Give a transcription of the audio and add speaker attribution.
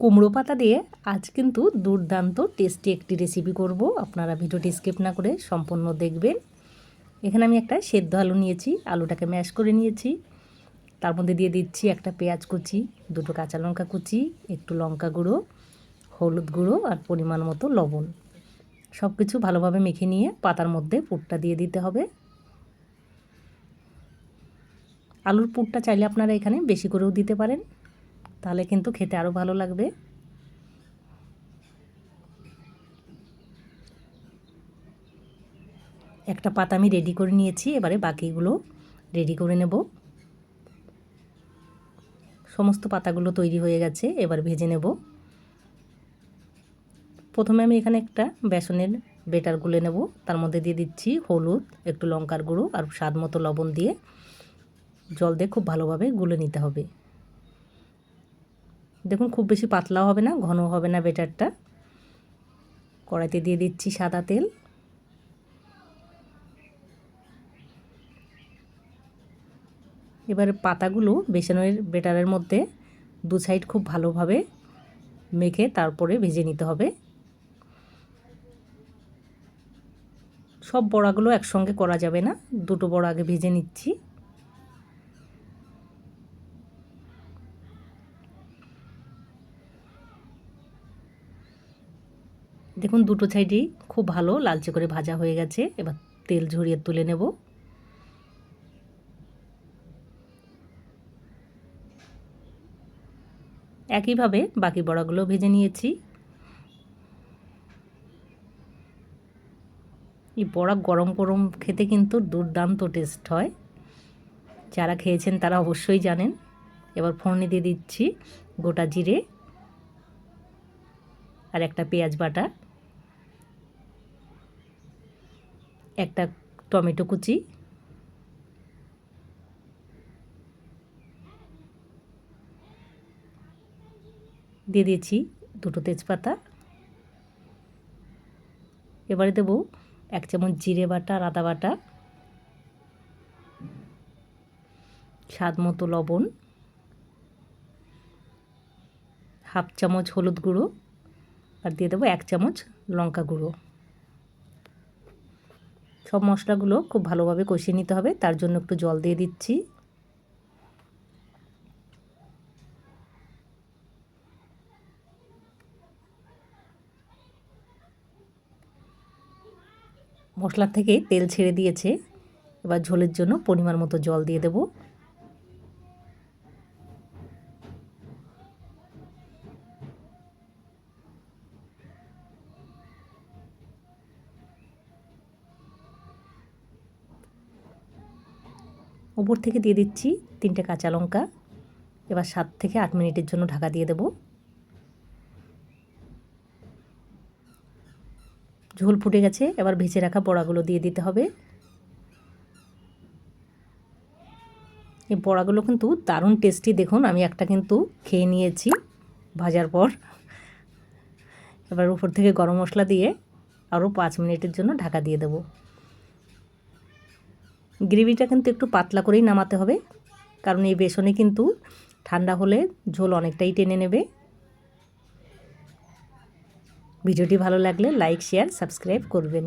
Speaker 1: কুমড়ো পাতা দিয়ে আজ কিন্তু দুর্দান্ত টেস্টি একটি রেসিপি করব। আপনারা ভিডিওটি স্কিপ না করে সম্পূর্ণ দেখবেন। এখানে আমি একটা সেদ্ধ আলু নিয়েছি, আলুটাকে ম্যাশ করে নিয়েছি। তার মধ্যে দিয়ে দিচ্ছি একটা পেঁয়াজ কুচি, দুটো কাঁচা লঙ্কা কুচি, একটু লঙ্কা গুঁড়ো, হলুদ গুঁড়ো আর পরিমাণ মতো লবণ। সব কিছু ভালোভাবে মেখে নিয়ে পাতার মধ্যে পুরটা দিয়ে দিতে হবে। আলুর পুরটা চাইলে আপনারা এখানে বেশি করেও দিতে পারেন। তাহলে কিন্তু খেতে আরও ভালো লাগবে। একটা পাতা আমি রেডি করে নিয়েছি, এবারে বাকিগুলো রেডি করে নেব। সমস্ত পাতাগুলো তৈরি হয়ে গেছে, এবার ভেজে নেব। প্রথমে আমি এখানে একটা বেসনের বেটার গুলে নেব, তার মধ্যে দিয়ে দিচ্ছি হলুদ, একটু লঙ্কার গুঁড়ো আর স্বাদ মতো লবণ দিয়ে জল দিয়ে খুব ভালোভাবে গুলে নিতে হবে। দেখুন খুব বেশি পাতলাও হবে না ঘন হবে না বেটারটা। কড়াইতে দিয়ে দিচ্ছি সাদা তেল। এবার পাতাগুলো বেসনের, বেটারের মধ্যে দু সাইড খুব ভালোভাবে মেখে তারপরে ভেজে নিতে হবে। সব বড়াগুলো একসঙ্গে করা যাবে না, দুটো বড়া আগে ভেজে নিচ্ছি। দেখুন, দুটো সাইডেই খুব ভালো লালচে করে ভাজা হয়ে গেছে। এবার তেল ঝরিয়ে তুলে নেব। একইভাবে বাকি বড়াগুলো ভেজে নিয়েছি। এই বড়া গরম গরম খেতে কিন্তু দুর্দান্ত টেস্ট হয়। যারা খেয়েছেন তারা অবশ্যই জানেন। এবার ফোড়নে দিয়ে দিচ্ছি গোটা জিরে আর একটা পেঁয়াজ বাটা। একটা টমেটো কুচি। দিয়ে দিয়েছি দুটো তেজপাতা। এবারে দেবো এক চামচ জিরে বাটা আর আদা বাটা। স্বাদ মতো লবণ। হাফ চামচ হলুদ গুঁড়ো। আর দিয়ে দেবো এক চামচ লঙ্কা গুঁড়ো। সব মশলাগুলো খুব ভালোভাবে কষিয়ে নিতে হবে। তার জন্য একটু জল দিয়ে দিচ্ছি। মশলার থেকে তেল ছেড়ে দিয়েছে। এবার ঝোলের জন্য পরিমাণ মতো জল দিয়ে দেব। উপর থেকে দিয়ে দিচ্ছি তিনটে কাঁচা লঙ্কা। এবার সাত থেকে আট মিনিটের জন্য ঢাকা দিয়ে দেবো। ঝোল ফুটে গেছে, এবার ভেজে রাখা বড়াগুলো দিয়ে দিতে হবে। এই বড়াগুলো কিন্তু দারুণ টেস্টি দেখুন আমি একটা কিন্তু খেয়ে নিয়েছি ভাজার পর। এবার উপর থেকে গরম মশলা দিয়ে আরও পাঁচ মিনিটের জন্য ঢাকা দিয়ে দেব। গ্রেভিটা কিন্তু একটু পাতলা করেই নামাতে হবে। কারণ এই বেসনে কিন্তু ঠান্ডা হলে ঝোল অনেকটাই টেনে নেবে। ভিডিওটি ভালো লাগলে লাইক, শেয়ার, সাবস্ক্রাইব করবেন।